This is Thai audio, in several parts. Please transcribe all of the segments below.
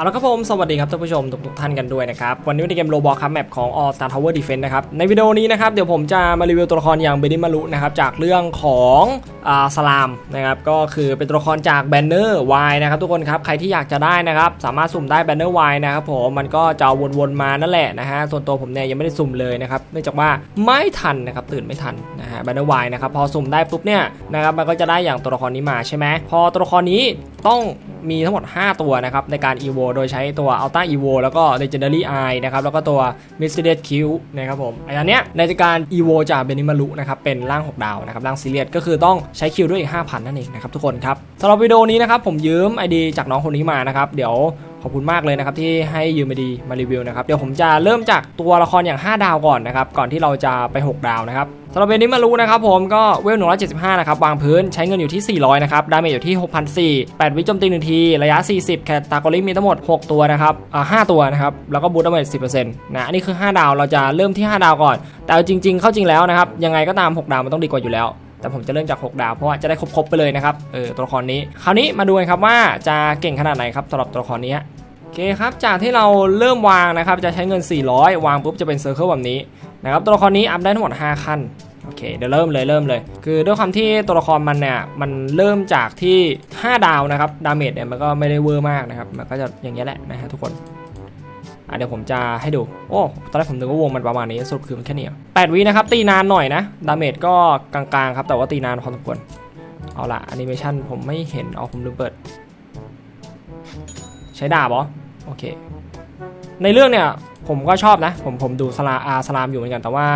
เอาละครับผม สวัสดีครับท่านผู้ชมทุกๆท่านกันด้วยนะครับ วันนี้ในเกมโรบอทครับแมปของ All Star Tower Defense นะครับ ในวิดีโอนี้นะครับ เดี๋ยวผมจะมารีวิวตัวละครอย่างเบนิมารุนะครับ จากเรื่องของอ่าสลามนะครับ ก็คือเป็นตัวละครจากแบนเนอร์วนะครับ ทุกคนครับ ใครที่อยากจะได้นะครับ สามารถสุ่มได้แบนเนอร์วนะครับผม มันก็จะวนๆมานั่นแหละนะฮะ ส่วนตัวผมเนี่ยยังไม่ได้สุ่มเลยนะครับเนื่องจากว่าไม่ทันนะครับตื่นไม่ทันนะฮะแบนเนอร์วนะครับพอสุ่มได้ปุ๊บเนี่ยนะครับมันก็จะได้อย่างตัวละครนี้มาใช่ไหมพอตัวละครนี้ต้องมีทั้งหมด 5 ตัวนะครับในการ EVO โดยใช้ตัว Ultra EVO แล้วก็ Legendary Eye นะครับแล้วก็ตัว Mysterious Q นะครับผมไอันเนี้ยในการ EVO จากเบนิมารุนะครับเป็นร่าง 6 ดาวนะครับร่างซีเรียสก็คือต้องใช้คิวด้วยอีก5,000 นั่นเองนะครับทุกคนครับสำหรับวิดีโอนี้นะครับผมยืม ID จากน้องคนนี้มานะครับเดี๋ยว ขอบคุณมากเลยนะครับที่ให้ยืมมาดีมารีวิวนะครับเดี๋ยวผมจะเริ่มจากตัวละครอย่าง 5 ดาวก่อนนะครับก่อนที่เราจะไป 6 ดาวนะครับสำหรับเบนนี้มารู้นะครับผมก็เวล 175 นะครับ วางพื้นใช้เงินอยู่ที่ 400 นะครับ ดาเมจอยู่ที่ 6,400 8 วิโจมตี 1 ที ระยะ 40 แคตตากริมีทั้งหมด 6 ตัวนะครับอ่า5ตัวนะครับ แล้วก็บูทดาเมจ 10%นะอันนี้คือ 5 ดาวเราจะเริ่มที่ 5 ดาวก่อน แต่จริง ๆ เข้าจริงแล้วนะครับ ยังไงก็ตาม 6 ดาวมันต้องดีกว่าอยู่แล้ว แต่ผมจะเริ่มจาก 6 ดาวเพราะว่าจะได้ครบๆไปเลยนะครับเออตัวละครนี้ คราวนี้มาดูกันครับว่าจะเก่งขนาดไหนครับสำหรับตัวละครนี้โอเคครับ จากที่เราเริ่มวางนะครับ จะใช้เงิน 400 วางปุ๊บจะเป็นเซอร์เคิลแบบนี้นะครับ ตัวละครนี้อัพได้ทั้งหมด 5 ขั้น โอเค เดี๋ยวเริ่มเลยเริ่มเลย คือด้วยความที่ตัวละครมันเนี่ย มันเริ่มจากที่ 5 ดาวนะครับ ดาเมจเนี่ยมันก็ไม่ได้เวอร์มากนะครับ มันก็จะอย่างนี้แหละนะฮะทุกคน อะเดี๋ยวผมจะให้ดู โอ้ตอนแรกผมนึกว่าวงมันประมาณนี้สรุปคือมันแค่นี้แปดวินะครับตีนานหน่อยนะดาเมจก็กลางๆครับแต่ว่าตีนานพอสมควรเอาละแอนิเมชันผมไม่เห็นเอาผมลืมเปิด ใช้ดาบเหรอโอเค ในเรื่องเนี่ยผมก็ชอบนะ ผมผมดูสลาอาสลามอยู่เหมือนกันแต่ว่า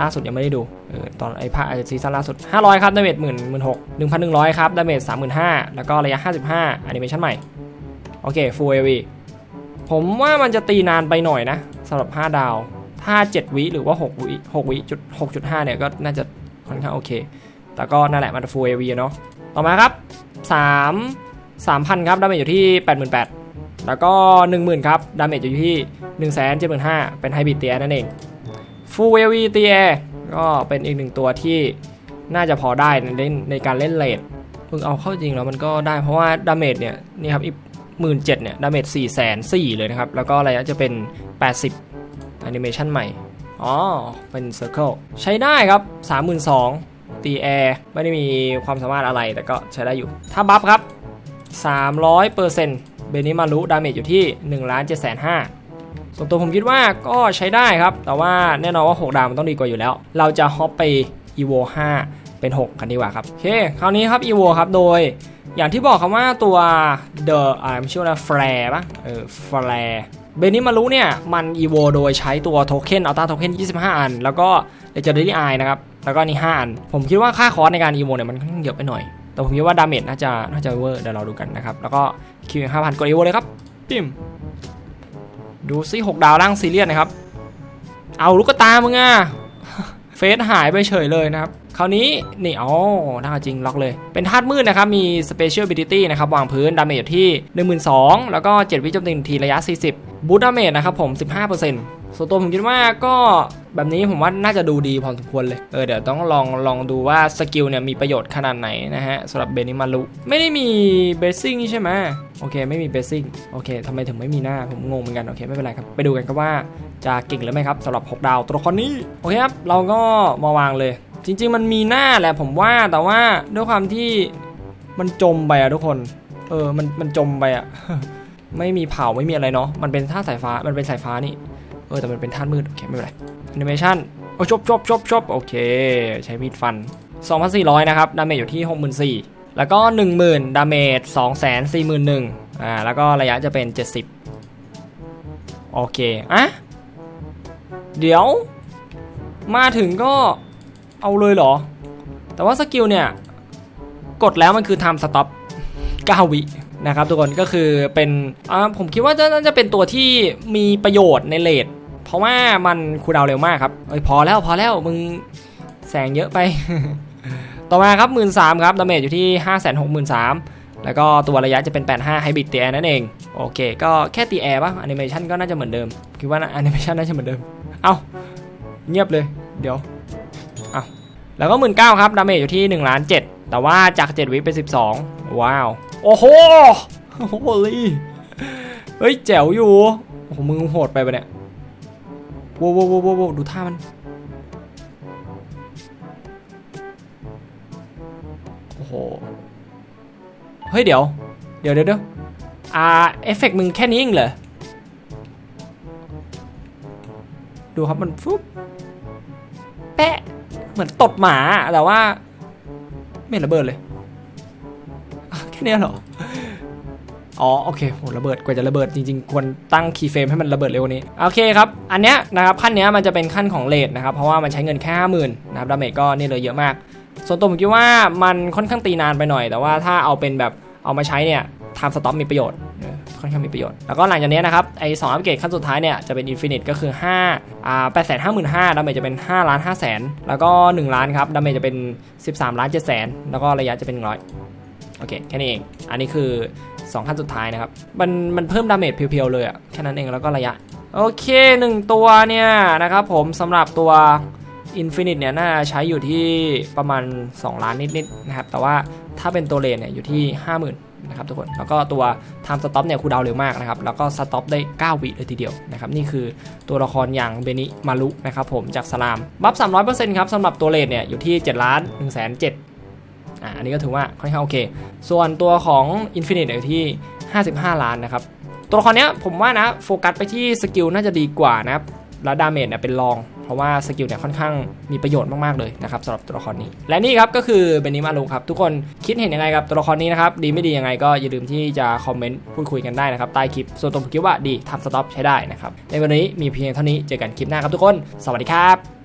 ล่าสุดยังไม่ได้ดูเออตอนไอ้ภาคซีซั่นล่าสุด 500 ครับดาเมจหมื่นหมื่นหกหนึ่งพันหนึ่งร้อยครับดาเมจสามหมื่นห้าแล้วก็ระยะ55แอนิเมชันใหม่ โอเค Full AV ผมว่ามันจะตีนานไปหน่อยนะสำหรับ 5 ดาว ถ้า 7 วิหรือว่า 6 วิ6วิจุด6.5 เนี่ยก็น่าจะค่อนข้างโอเค แต่ก็นั่นแหละมัน Full AV เนาะต่อมาครับ 3 3,000 ครับดาเมจอยู่ที่ 88,000 แล้วก็ 10,000 ครับดาเมจอยู่ที่ 175,000 เป็นไฮบริดเตียนั่นเอง Full AV เตียก็เป็นอีกหนึ่งตัวที่น่าจะพอได้ในเล่นในการเล่นเลดเพิ่งเอาเข้าจริงแล้วมันก็ได้เพราะว่าดาเมจเนี่ยนี่ครับ อีกหมื่นเจ็ดเนี่ยดาเมจ4 4 0 0 0เลยนะครับ แล้วก็ระยะจะเป็น 80แอนิเมชันใหม่ อ๋อ เป็น Circle ใช้ได้ครับ 32,000ตีแอร์ไม่ได้มีความสามารถอะไรแต่ก็ใช้ได้อยู่ ถ้าบัฟครับ 300%เบนิมารุดาเมจอยู่ที่1ล้าน7 5 0 0 0ส่วนตัวผมคิดว่าก็ใช้ได้ครับ แต่ว่าแน่นอนว่า 6 ดาวมันต้องดีกว่าอยู่แล้ว เราจะฮอปไป evo 5เป็น 6 กันดีกว่าครับ โอเค คราวนี้ครับ evo ครับโดย อย่างที่บอกครับว่าตัว the อ่าไม่ชื่อว่า flare ปะเออ f l a r เบนิมารุเนี่ย มัน evo โดยใช้ตัวโทเค็นอัลต้าโทเค็น25 อัน แล้วก็ legendary eye นะครับ แล้วก็นี่5อัน ผมคิดว่าค่าคอร์สในการ evo เนี่ยมันค่อนข้างเยอะไปหน่อย แต่ผมคิดว่าดาเมจน่าจะน่าจะเวอร์เดี๋ยวเราดูกันนะครับ แล้วก็คิวห้าพันกด evo เลยครับ ปิมดูซิ6ดาวล่างซีเรียสนะครับ เอาลูกตามึงอะเฟสหายไปเฉยเลยนะครับ คราวนี้นี่อ๋อน่าจริงล็อกเลย เป็นธาตุมืดนะครับ มี Special Ability นะครับ วางพื้นดาเมจที่ 12,000 แล้วก็ 7 วิจมตีหนึ่งทีระยะ 40บูทดาเมจนะครับผม 15%ส่วนตัวผมคิดว่าก็แบบนี้ผมว่าน่าจะดูดีพอสมควรเลย เออเดี๋ยวต้องลองลองดูว่าสกิลเนี่ยมีประโยชน์ขนาดไหนนะฮะสำหรับเบนิมารุไม่ได้มีเบสซิ่งใช่ไหมโอเค ไม่มีเบสซิ่งโอเคทำไมถึงไม่มีหน้าผมงงเหมือนกัน โอเค ไม่เป็นไรครับ ไปดูกันครับว่าจะเก่งหรือไม่ครับสำหรับ 6 ดาวตัวละครนี้ โอเคครับ เราก็มาวางเลย จริง ๆ มันมีหน้าแหละผมว่าแต่ว่าด้วยความที่มันจมไปอะทุกคน เออมันมันจมไปอะไม่มีเผาไม่มีอะไรเนาะมันเป็นท่าสายฟ้ามันเป็นสายฟ้านี่เออแต่มันเป็นท่ามืดโอเคไม่เป็นไรแอนิเมชันโอ้ชบชบชบชบโอเค ใช้มีดฟัน 2,400 นะครับ ดาเมจอยู่ที่ 64,000 แล้วก็ 10,000 ดาเมจ241,000อ่าแล้วก็ระยะจะเป็น 70 โอเคอะเดี๋ยว มาถึงก็ เอาเลยเหรอ แต่ว่าสกิลเนี่ย กดแล้วมันคือ time stop 9วินะครับทุกคนก็คือเป็นอ่าผมคิดว่าจะน่าจะเป็นตัวที่มีประโยชน์ในเลดเพราะว่ามันคูดาวเร็วมากครับเอ้ยพอแล้วพอแล้วมึงแสงเยอะไป ต่อมาครับ 1 3ื่นครับดาเมจอยู่ที่ 5 6 3 0 0 0แล้วก็ตัวระยะจะเป็น 85ไฮบริดตีแอร์นั่นเอง โอเค ก็แค่ตีแอร์ป่ะแอนิเมชันก็น่าจะเหมือนเดิม คิดว่าแอนิเมชันน่าจะเหมือนเดิม เอ้า เงียบเลย เดี๋ยว แล้วก็1 9ื่นครับดาเมจอยู่ที่1ล้าน7แต่ว่าจาก7วิเป็น12 ว้าว โอ้โหโอ้โหลีเฮ้ยแจ๋วอยู่โอ้โหมึงโหดไปปะเนี่ยโว้วโว้วโว้วโว้วโว้วดูท่ามันโอ้โหเฮ้ยเดี๋ยว เดี๋ยวเดี๋ยวเดี๋ยวอ่าเอฟเฟกต์มึงแค่นี้เองเหรอดูครับมันฟุ๊บแปะ เหมือนตดหมาแต่ว่า ไม่เห็นระเบิดเลยแค่นี้เหรอ อ๋อโอเคโหระเบิดกว่าจะระเบิดจริงๆ ควรตั้งคีย์เฟรมให้มันระเบิดเร็วนี้ โอเคครับ อันเนี้ยนะครับขั้นเนี้ยมันจะเป็นขั้นของเลทนะครับ เพราะว่ามันใช้เงินแค่ห้าหมื่นนะครับดาเมจก็นี่เลยเยอะมาก ส่วนตัวผมคิดว่ามันค่อนข้างตีนานไปหน่อย แต่ว่าถ้าเอาเป็นแบบเอามาใช้เนี่ย ไทม์สต็อปมีประโยชน์ค่อนข้างมีประโยชน์ แล้วก็หลังจากนี้นะครับ ไอ้สองอัปเกรดขั้นสุดท้ายเนี่ย จะเป็นอินฟินิตก็คือ5อ่าแปดแสนห้าหมื่นห้าดาเมจจะเป็น5ล้าน5แสนแล้วก็ 1 ล้านครับ ดาเมจจะเป็น 13 ล้าน7แสนแล้วก็ระยะจะเป็น100โอเค แค่นี้เอง อันนี้คือ 2 ขั้นสุดท้ายนะครับ มันมันเพิ่มดาเมจเพียวๆเลยอะแค่นั้นเองแล้วก็ระยะ โอเค 1 ตัวเนี่ยนะครับผมสำหรับตัว Infinite เนี่ยน่าใช้อยู่ที่ประมาณ 2 ล้านนิดๆนะครับแต่ว่าถ้าเป็นตัวเลนเนี่ยอยู่ที่ 50,000 นะครับทุกคนแล้วก็ตัว Time Stop เนี่ยคูดาวเร็วมากนะครับแล้วก็สต็อปได้ 9 วิเลยทีเดียวนะครับนี่คือตัวละครอย่างเบนิมารุนะครับผมจากสลามบัฟ 300%ครับสำหรับตัวเลนเนี่ยอยู่ที่7ล้าน1 7 0 0 0อ่าอันนี้ก็ถือว่าค่อนข้างโอเค ส่วนตัวของ Infinite อยู่ที่ 55 ล้านนะครับตัวละครเนี้ยผมว่านะโฟกัสไปที่สกิลน่าจะดีกว่านะครับแล้วดาเมจเนี่ยเป็นรอง เพราะว่าสกิลเนี่ยค่อนข้างมีประโยชน์มากๆเลยนะครับสำหรับตัวละครนี้ และนี่ครับก็คือเบนนิมาลุครับ ทุกคนคิดเห็นยังไงกับตัวละครนี้นะครับ ดีไม่ดียังไงก็อย่าลืมที่จะคอมเมนต์พูดคุยกันได้นะครับใต้คลิปส่วนตัวผมคิดว่าดีทำสต็อปใช้ได้นะครับในวันนี้มีเพียงเท่านี้เจอกันคลิปหน้าครับทุกคน สวัสดีครับ